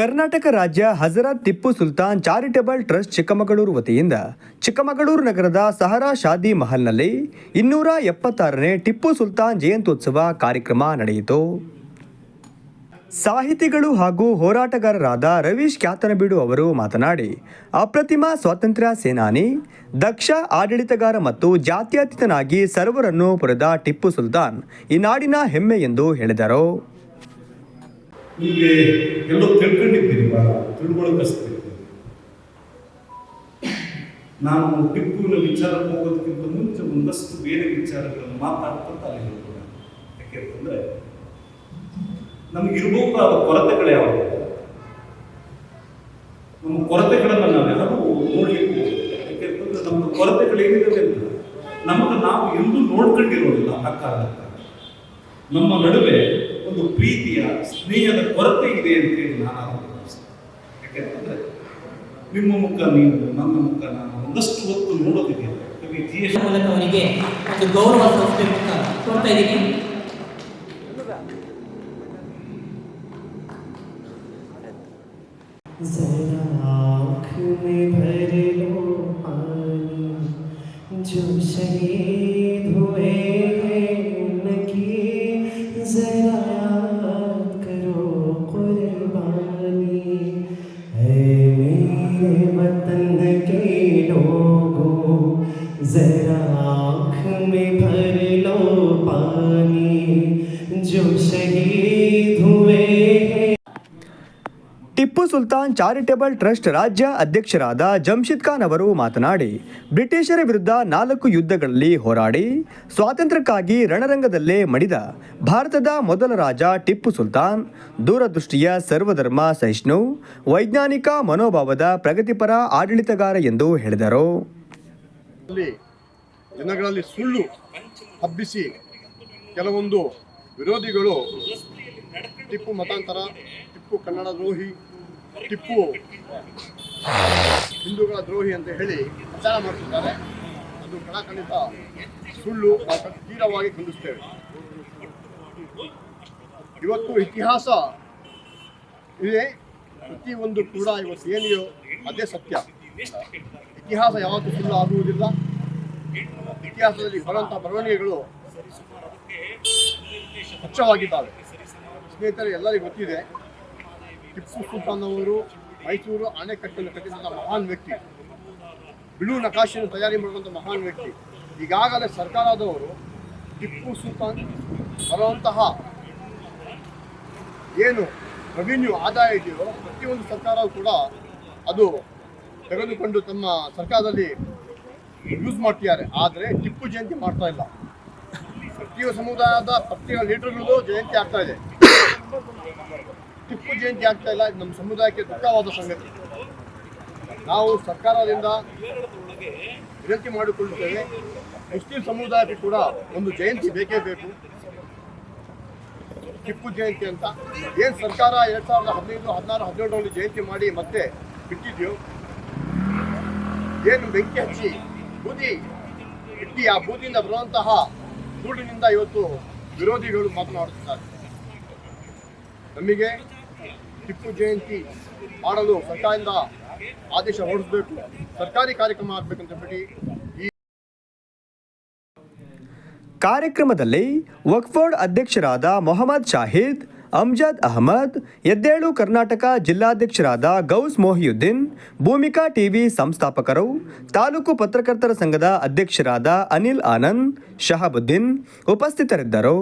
ಕರ್ನಾಟಕ ರಾಜ್ಯ Hazrat Tipu Sultan charitable trust Chikkamagaluru ವತಿಯಿಂದ ಚಿಕ್ಕಮಗಳೂರು ನಗರದ ಸಹರಾ ಶಾದಿ ಮಹಲ್ನಲ್ಲಿ ಇನ್ನೂರ ಎಪ್ಪತ್ತಾರನೇ ಟಿಪ್ಪು ಸುಲ್ತಾನ್ ಜಯಂತ್ಯೋತ್ಸವ ಕಾರ್ಯಕ್ರಮ ನಡೆಯಿತು. ಸಾಹಿತಿಗಳು ಹಾಗೂ ಹೋರಾಟಗಾರರಾದ ರವೀಶ್ ಖ್ಯಾತನಬೀಡು ಅವರು ಮಾತನಾಡಿ, ಅಪ್ರತಿಮ ಸ್ವಾತಂತ್ರ್ಯ ಸೇನಾನಿ, ದಕ್ಷ ಆಡಳಿತಗಾರ ಮತ್ತು ಜಾತ್ಯತೀತನಾಗಿ ಸರ್ವರನ್ನು ಪೊರೆದ ಟಿಪ್ಪು ಸುಲ್ತಾನ್ ಈ ನಾಡಿನ ಹೆಮ್ಮೆ ಎಂದು ಹೇಳಿದರು. ನಿಮಗೆ ಎಲ್ಲೋ ತಿಳ್ಕೊಂಡಿದ್ದೀರಿ ಭಾಳ ತಿಳ್ಕೊಳ್ಳೋಕಷ್ಟೇ ನಾನು ಟಿಪ್ಪುವಿನ ವಿಚಾರಕ್ಕೆ ಹೋಗೋದಕ್ಕಿಂತ ಮುಂಚೆ ಒಂದಷ್ಟು ಬೇರೆ ವಿಚಾರಗಳನ್ನು ಮಾತಾಡ್ತಾ ಅಲ್ಲಿ ಯಾಕೆಂತಂದ್ರೆ ನಮಗಿರ್ಬೇಕಾದ ಕೊರತೆಗಳು ಯಾವುದು ನಮ್ಮ ಕೊರತೆಗಳನ್ನು ನಾವೆಲ್ಲರೂ ನೋಡ್ಲಿಕ್ಕೆ ಹೋಗ್ಬೇಕು ಯಾಕೆಂತಂದ್ರೆ ನಮ್ಮ ಕೊರತೆಗಳು ಏನಿದೆ ಅಂತ ನಮಗೆ ನಾವು ಎಂದೂ ನೋಡ್ಕೊಂಡಿರೋದಿಲ್ಲ ಆ ಕಾರಣಕ್ಕಾಗಿ. ನಮ್ಮ ನಡುವೆ ಒಂದು ಪ್ರೀತಿಯ ಸ್ನೇಹದ ಕೊರತೆ ಇದೆ ಅಂತ ಹೇಳಿ ನಾನು ಭಾವಿಸ್ತೇನೆ ಯಾಕೆಂತಂದ್ರೆ ನಿಮ್ಮ ಮುಖ ನೀವು ನನ್ನ ಮುಖ ನಾನು ಒಂದಷ್ಟು ಹೊತ್ತು ನೋಡೋದಿದೆಯಲ್ಲ ಕವಿ ಜಿ ಎಸ್ ಮೂಲಕ ಅವರಿಗೆ ಒಂದು ಗೌರವ ಸಂಸ್ಥೆ ಅಂತ ಕೊಡ್ತಾ ಇದ್ದೀನಿ जरा आँख में भर लो पानी जो शहीद हुए हैं उनकी वतन के लोगों जरा आँख में भर लो पानी जो शहीद हुए हैं ಟಿಪ್ಪು ಸುಲ್ತಾನ್ ಚಾರಿಟೇಬಲ್ ಟ್ರಸ್ಟ್ ರಾಜ್ಯ ಅಧ್ಯಕ್ಷರಾದ ಜಮ್ಷಿದ್ ಖಾನ್ ಅವರು ಮಾತನಾಡಿ, ಬ್ರಿಟಿಷರ ವಿರುದ್ಧ ನಾಲ್ಕು ಯುದ್ಧಗಳಲ್ಲಿ ಹೋರಾಡಿ, ಸ್ವಾತಂತ್ರ್ಯಕ್ಕಾಗಿ ರಣರಂಗದಲ್ಲೇ ಮಡಿದ ಭಾರತದ ಮೊದಲ ರಾಜ ಟಿಪ್ಪು ಸುಲ್ತಾನ್, ದೂರದೃಷ್ಟಿಯ ಸರ್ವಧರ್ಮ ಸಹಿಷ್ಣು, ವೈಜ್ಞಾನಿಕ ಮನೋಭಾವದ ಪ್ರಗತಿಪರ ಆಡಳಿತಗಾರ ಎಂದು ಹೇಳಿದರು. ಸುಳ್ಳು ಹಬ್ಬಿಸಿ ಕೆಲವೊಂದು ವಿರೋಧಿಗಳು ಟಿಪ್ಪು ಮತಾಂತರ, ಟಿಪ್ಪು ಕನ್ನಡ ದ್ರೋಹಿ, ಟಿಪ್ಪು ಹಿಂದೂಗಳ ದ್ರೋಹಿ ಅಂತ ಹೇಳಿ ಪ್ರಚಾರ ಮಾಡ್ತಿದ್ದಾರೆ. ಅದು ಕಡಾಖಂಡಿತ ಸುಳ್ಳು ತೀರವಾಗಿ ಖಂಡಿಸ್ತೇವೆ. ಇವತ್ತು ಇತಿಹಾಸ ಇದೆ. ಪ್ರತಿಯೊಂದು ಕೂಡ ಇವತ್ತು ಏನಿಯೋ ಅದೇ ಸತ್ಯ. ಇತಿಹಾಸ ಯಾವತ್ತೂ ಸುಳ್ಳು ಆಗುವುದಿಲ್ಲ. ಇತಿಹಾಸದಲ್ಲಿ ಬರುವಂತಹ ಬರವಣಿಗೆಗಳು ಸ್ವಚ್ಛವಾಗಿದ್ದಾವೆ. ಸ್ನೇಹಿತರೆ ಎಲ್ಲರಿಗೂ ಗೊತ್ತಿದೆ ಟಿಪ್ಪು ಸುಲ್ತಾನ್ ಅವರು ಮೈಸೂರು ಅಣೆಕಟ್ಟನ್ನು ಕಟ್ಟಿದಂಥ ಮಹಾನ್ ವ್ಯಕ್ತಿ. ಬಿಳು ನಕಾಶೆಯನ್ನು ತಯಾರಿ ಮಾಡುವಂಥ ಮಹಾನ್ ವ್ಯಕ್ತಿ. ಈಗಾಗಲೇ ಸರ್ಕಾರದವರು ಟಿಪ್ಪು ಸುಲ್ತಾನ್ ಬರುವಂತಹ ಏನು ರೆವಿನ್ಯೂ ಆದಾಯ ಇದೆಯೋ ಪ್ರತಿಯೊಂದು ಸರ್ಕಾರವು ಕೂಡ ಅದು ತೆಗೆದುಕೊಂಡು ತಮ್ಮ ಸರ್ಕಾರದಲ್ಲಿ ಯೂಸ್ ಮಾಡ್ತಿದ್ದಾರೆ. ಆದರೆ ಟಿಪ್ಪು ಜಯಂತಿ ಮಾಡ್ತಾ ಇಲ್ಲ. ಪ್ರತಿಯೊಂದು ಸಮುದಾಯದ ಪ್ರತಿಯೊಂದು ಲೀಡರ್ಗಳು ಜಯಂತಿ ಆಗ್ತಾ ಇದೆ. ಟಿಪ್ಪು ಜಯಂತಿ ಆಗ್ತಾ ಇಲ್ಲ ನಮ್ಮ ಸಮುದಾಯಕ್ಕೆ ದುಃಖವಾದ ಸಂಗತಿ. ನಾವು ಸರ್ಕಾರದಿಂದ ವಿನಂತಿ ಮಾಡಿಕೊಳ್ಳುತ್ತೇವೆ, ಮುಸ್ಲಿಂ ಸಮುದಾಯಕ್ಕೆ ಕೂಡ ಒಂದು ಜಯಂತಿ ಬೇಕೇ ಬೇಕು. ಟಿಪ್ಪು ಜಯಂತಿ ಅಂತ ಏನು ಸರ್ಕಾರ ಎರಡು ಸಾವಿರದ ಹದಿನೈದು, ಹದಿನಾರು, ಹದಿನೇಳರಲ್ಲಿ ಜಯಂತಿ ಮಾಡಿ ಮತ್ತೆ ಬಿಟ್ಟಿದೆಯೋ, ಏನು ಬೆಂಕಿ ಹಚ್ಚಿ ಬೂದಿ ಇಟ್ಟಿ, ಆ ಬೂದಿಯಿಂದ ಬರುವಂತಹ ಗೂಡಿನಿಂದ ಇವತ್ತು ವಿರೋಧಿಗಳು ಮಾತನಾಡುತ್ತಿದ್ದಾರೆ. ನಮಗೆ ಟಿಪ್ಪು ಜಯಂತಿ ಮಾಡಲು ಸರ್ಕಾರದಿಂದ ಆದೇಶ ಹೊರಡಿಸಬೇಕು, ಸರ್ಕಾರಿ ಕಾರ್ಯಕ್ರಮ ಆಗಬೇಕಂತ ಹೇಳಿ ಈ ಕಾರ್ಯಕ್ರಮದಲ್ಲಿ ವಕ್ಫೋರ್ಡ್ ಅಧ್ಯಕ್ಷರಾದ ಮೊಹಮ್ಮದ್ ಶಾಹಿದ್, ಅಮ್ಜದ್ ಅಹಮದ್, ಎದ್ದೇಳು ಕರ್ನಾಟಕ ಜಿಲ್ಲಾಧ್ಯಕ್ಷರಾದ ಗೌಸ್ ಮೊಹಿಯುದ್ದೀನ್, ಭೂಮಿಕಾ ಟಿವಿ ಸಂಸ್ಥಾಪಕರು, ತಾಲೂಕು ಪತ್ರಕರ್ತರ ಸಂಘದ ಅಧ್ಯಕ್ಷರಾದ ಅನಿಲ್ ಆನಂದ್, ಶಹಾಬುದ್ದೀನ್ ಉಪಸ್ಥಿತರಿದ್ದರು.